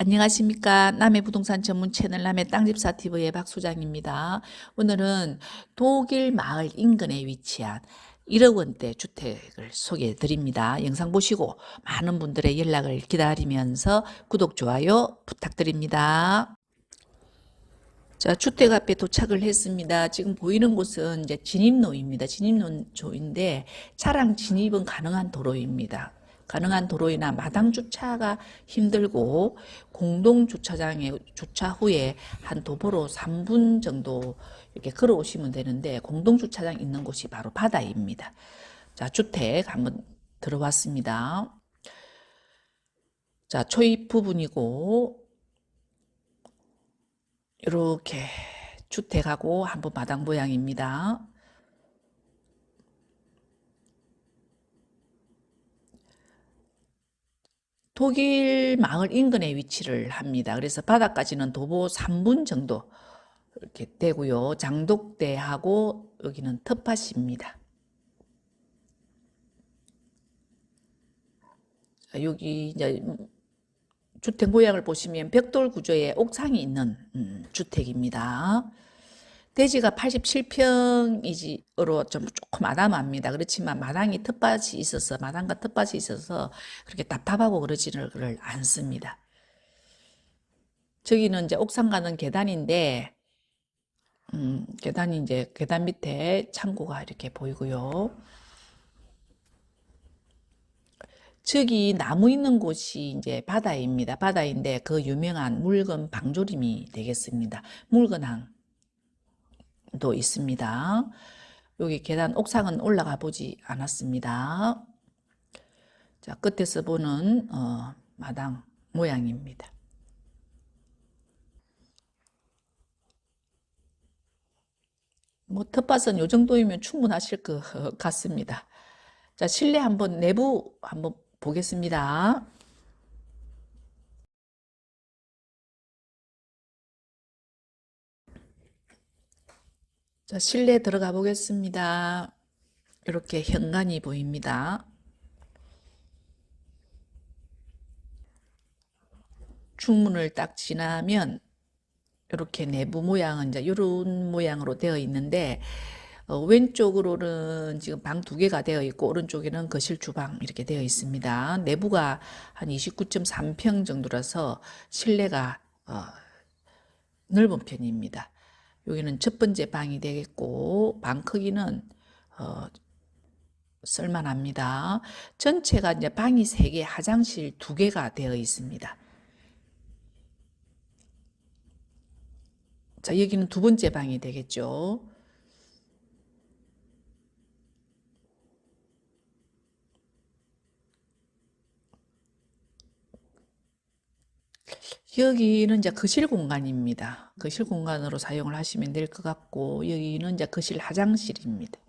안녕하십니까. 남해 부동산 전문 채널 남해 땅집사 TV의 박 소장입니다. 오늘은 독일 마을 인근에 위치한 1억 원대 주택을 소개해 드립니다. 영상 보시고 많은 분들의 연락을 기다리면서 구독, 좋아요 부탁드립니다. 자, 주택 앞에 도착을 했습니다. 지금 보이는 곳은 이제 진입로입니다. 진입로인데 차량 진입은 가능한 도로입니다. 가능한 도로이나 마당 주차가 힘들고 공동 주차장에 주차 후에 한 도보로 3분 정도 이렇게 걸어 오시면 되는데 공동 주차장 있는 곳이 바로 바다입니다. 자, 주택 한번 들어왔습니다. 자, 초입 부분이고 이렇게 주택하고 한번 마당 모양입니다. 독일 마을 인근에 위치를 합니다. 그래서 바다까지는 도보 3분 정도 이렇게 되고요. 장독대하고 여기는 텃밭입니다. 자, 여기 이제 주택 모양을 보시면 벽돌 구조의 옥상이 있는 음, 주택입니다. 대지가 87평이지로 좀 조금 아담합니다. 그렇지만 마당이 텃밭이 있어서 마당과 텃밭이 있어서 그렇게 답답하고 그러지를 않습니다. 저기는 이제 옥상 가는 계단인데 음, 계단이 이제 계단 밑에 창고가 이렇게 보이고요. 저기 나무 있는 곳이 이제 바다입니다. 바다인데 그 유명한 물건 방조림이 되겠습니다. 물건항 도 있습니다. 여기 계단 옥상은 올라가 보지 않았습니다. 자, 끝에서 보는 어, 마당 모양입니다. 뭐 텃밭은 요 정도이면 충분하실 것 같습니다. 자, 실내 한번 내부 한번 보겠습니다. 자, 실내 들어가 보겠습니다. 이렇게 현관이 보입니다. 중문을 딱 지나면 이렇게 내부 모양은 이제 이런 모양으로 되어 있는데 어, 왼쪽으로는 지금 방 두 개가 되어 있고 오른쪽에는 거실 주방 이렇게 되어 있습니다. 내부가 한 29.3평 정도라서 실내가 어, 넓은 편입니다. 여기는 첫 번째 방이 되겠고 방 크기는 어, 쓸만합니다. 전체가 이제 방이 세 개, 화장실 두 개가 되어 있습니다. 자, 여기는 두 번째 방이 되겠죠. 여기는 이제 거실 공간입니다. 거실 공간으로 사용을 하시면 될 것 같고 여기는 이제 거실 화장실입니다.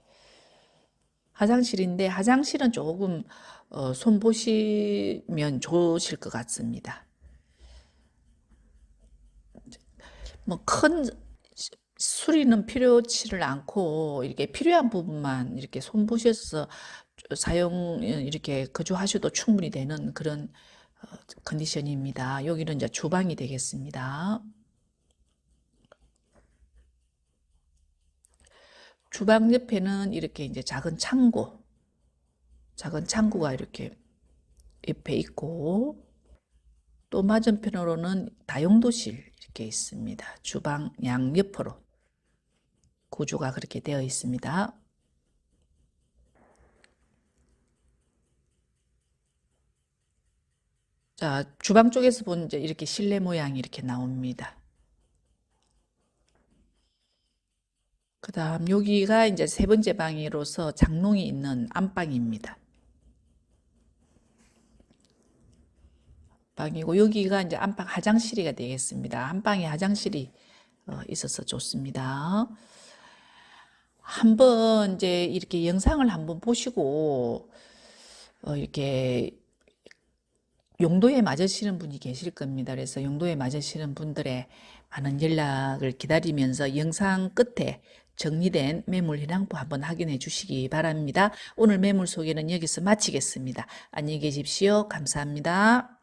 화장실인데 화장실은 조금 어, 손 보시면 좋으실 것 같습니다. 뭐 큰 수리는 필요치를 않고 이렇게 필요한 부분만 이렇게 손 보셔서 사용 이렇게 거주하셔도 충분히 되는 그런 어, 컨디션입니다. 여기는 이제 주방이 되겠습니다. 주방 옆에는 이렇게 이제 작은 창고, 작은 창고가 이렇게 옆에 있고, 또 맞은편으로는 다용도실 이렇게 있습니다. 주방 양옆으로 구조가 그렇게 되어 있습니다. 자, 주방 쪽에서 보는 이제 이렇게 실내 모양이 이렇게 나옵니다. 그 다음 여기가 이제 세 번째 방으로서 장롱이 있는 안방입니다. 방이고 여기가 이제 안방 화장실이 되겠습니다. 안방에 화장실이 어, 있어서 좋습니다. 한번 이제 이렇게 영상을 한번 보시고 어, 이렇게 용도에 맞으시는 분이 계실 겁니다. 그래서 용도에 맞으시는 분들의 많은 연락을 기다리면서 영상 끝에 정리된 매물 현황부 한번 확인해 주시기 바랍니다. 오늘 매물 소개는 여기서 마치겠습니다. 안녕히 계십시오. 감사합니다.